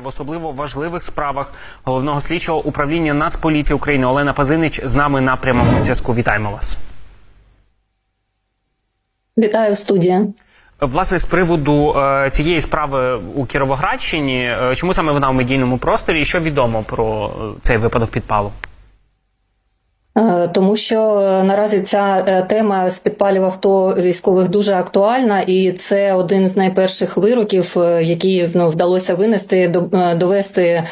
В особливо важливих справах головного слідчого управління Нацполіції України Олена Пазинич з нами на прямому зв'язку. Вітаємо вас. Вітаю студія. Власне, з приводу е, цієї справи у Кіровоградщині, е, чому саме вона в медійному просторі, і що відомо про е, цей випадок підпалу? Е, Тому що е, наразі ця е, тема з підпалів авто військових дуже актуальна, і це один з найперших вироків, які ну, вдалося винести, довести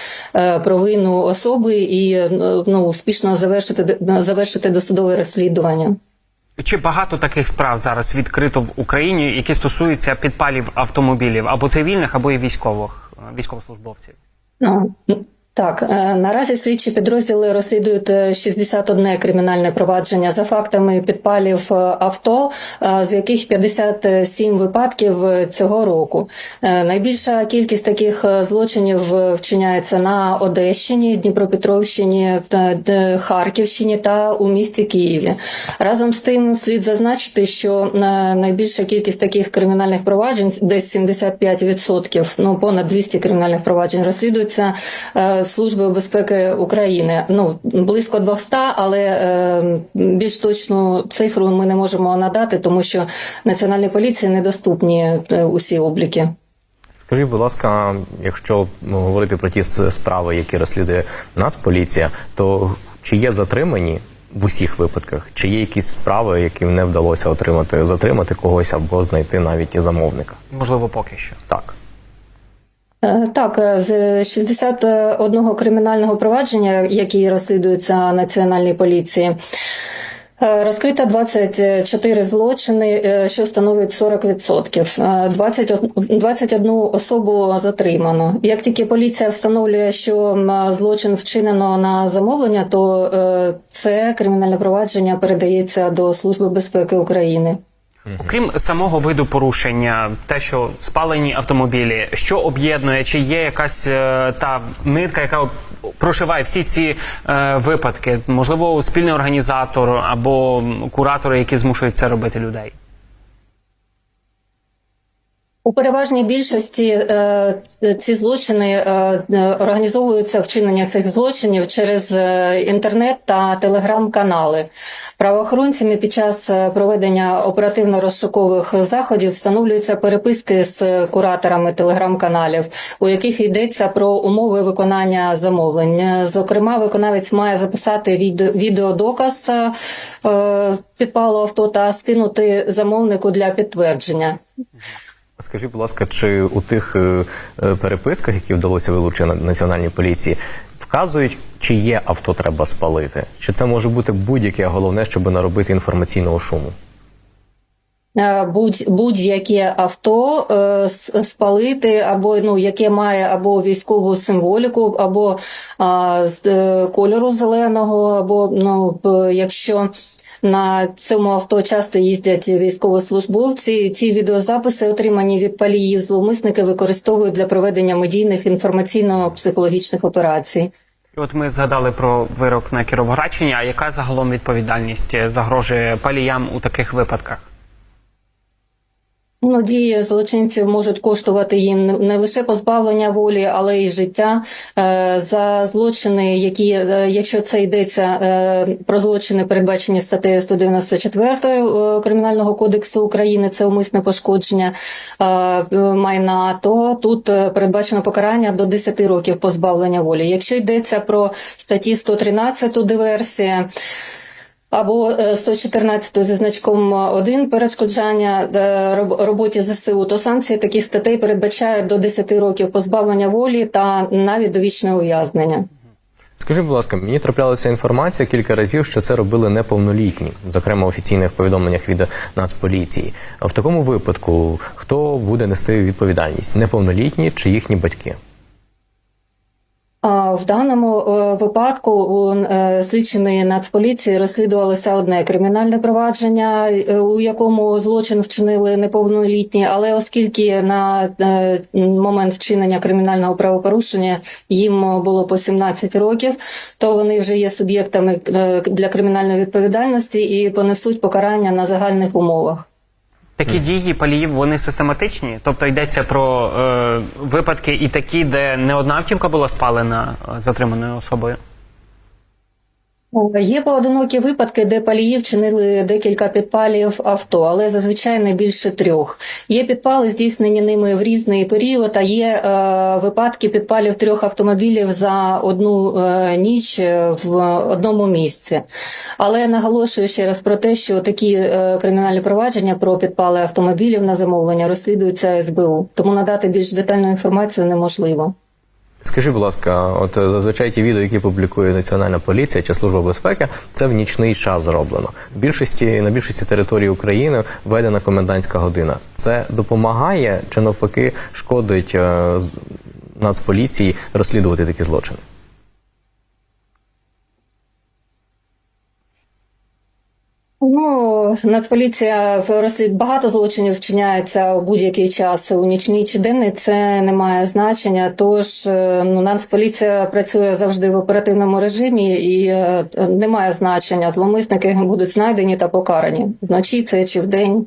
провину особи і ну, успішно завершити завершити досудове розслідування. Чи багато таких справ зараз відкрито в Україні, які стосуються підпалів автомобілів або цивільних, або і військових військовослужбовців? Ну, Так, е, наразі слідчі підрозділи розслідують е, 61 кримінальне провадження за фактами підпалів е, авто, е, з яких 57 випадків е, цього року. Е, Найбільша кількість таких е, злочинів е, вчиняється на Одещині, Дніпропетровщині, Харківщині та у місті Києві. Разом з тим слід зазначити, що е, найбільша кількість таких кримінальних проваджень, десь 75%, ну понад 200 кримінальних проваджень, розслідуються Службою безпеки України. Ну близько 200, але е, більш точну цифру ми не можемо надати, тому що національній поліції недоступні е, усі обліки. Скажіть, будь ласка, якщо ну, говорити про ті справи, які розслідує Нацполіція, то чи є затримані в усіх випадках? Чи є якісь справи, яким не вдалося отримати, затримати когось або знайти навіть і замовника? Можливо, поки що. Так. Е, Так, е, з 61 кримінального провадження, які розслідуються Національній поліції, е, розкрито 24 злочини, що становить 40%. Е, 21 21 особу затримано. Як тільки поліція встановлює, що злочин вчинено на замовлення, то це кримінальне провадження передається до Служби безпеки України. Окрім самого виду порушення, те, що спалені автомобілі, що об'єднує, чи є якась е, та нитка, яка прошиває всі ці е, випадки? Можливо, спільний організатор або куратори, які змушують це робити людей? У переважній більшості е, ці злочини е, е, організовуються вчинення цих злочинів через інтернет та телеграм-канали. Правоохоронцями під час проведення оперативно-розшукових заходів встановлюються переписки з кураторами телеграм-каналів, у яких йдеться про умови виконання замовлень. Зокрема, виконавець має записати відео- відеодоказ підпалу авто та скинути замовнику для підтвердження. Скажіть, будь ласка, чи у тих е, е, переписках, які вдалося вилучити на- національній поліції, вказують, чи є авто треба спалити? Чи це може бути будь-яке, головне, щоб наробити інформаційного шуму? Е, будь, будь-яке авто е, спалити, або ну, яке має або військову символіку, або е, кольору зеленого, або ну, якщо на цьому авто часто їздять військовослужбовці. Ці відеозаписи, отримані від паліїв, зловмисники використовують для проведення медійних інформаційно-психологічних операцій. От ми згадали про вирок на Кіровоградщині. А яка загалом відповідальність е, загрожує паліям у таких випадках? Ну, дії злочинців можуть коштувати їм не- лише позбавлення волі, але й життя Е, за злочини, які, е, якщо це йдеться е, про злочини, передбачені статтею 194 е, Кримінального кодексу України, це умисне пошкодження майна, то тут передбачено покарання до 10 років позбавлення волі. Якщо йдеться про статті 113 диверсія. Або е, 114 зі значком 1 перешкоджання е, роботі ЗСУ, то санкції таких статей передбачають до 10 років позбавлення волі та навіть довічне ув'язнення. Скажіть, будь ласка, мені траплялася інформація кілька разів, що це робили неповнолітні, зокрема офіційних повідомленнях від Нацполіції. А в такому випадку хто буде нести відповідальність? Неповнолітні чи їхні батьки? В даному е, випадку у е, слідчими Нацполіції розслідувалося одне кримінальне провадження, е, у якому злочин вчинили неповнолітні, але оскільки на момент вчинення кримінального правопорушення їм було по 17 років, то вони вже є суб'єктами для кримінальної відповідальності і понесуть покарання на загальних умовах. Такі дії паліїв вони систематичні, тобто йдеться про е, випадки і такі, де не одна автівка була спалена е, затриманою особою. Є поодинокі випадки, де палії вчинили декілька підпалів авто, але зазвичай не більше трьох. Є підпали, здійснені ними в різний період, а є е, випадки підпалів трьох автомобілів за одну е, ніч е, в одному місці. Але наголошую ще раз про те, що такі е, кримінальні провадження про підпали автомобілів на замовлення розслідуються СБУ, тому надати більш детальну інформацію неможливо. Скажи, будь ласка, от е, зазвичай ті відео, які публікує Національна поліція чи Служба безпеки, це в нічний час зроблено. Більшості на більшості території України введена комендантська година. Це допомагає чи навпаки шкодить е, Нацполіції розслідувати такі злочини? Ну, Нацполіція розслід багато злочинів вчиняється у будь-який час у нічний чи денний. Це не має значення. Тож е, ну, Нацполіція працює завжди в оперативному режимі і е, немає значення. Зломисники будуть знайдені та покарані вночі це чи вдень.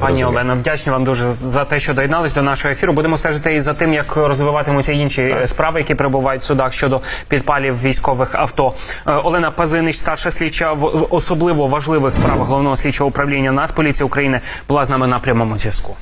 Пані Олено, вдячні вам дуже за те, що доєднались до нашого ефіру. Будемо стежити і за тим, як розвиватимуться інші так. справи, які перебувають в судах щодо підпалів військових авто. Е, Олена Пазинич, старша слідча в особливо важливих справах головного слідчого управління Нацполіції України, була з нами на прямому зв'язку.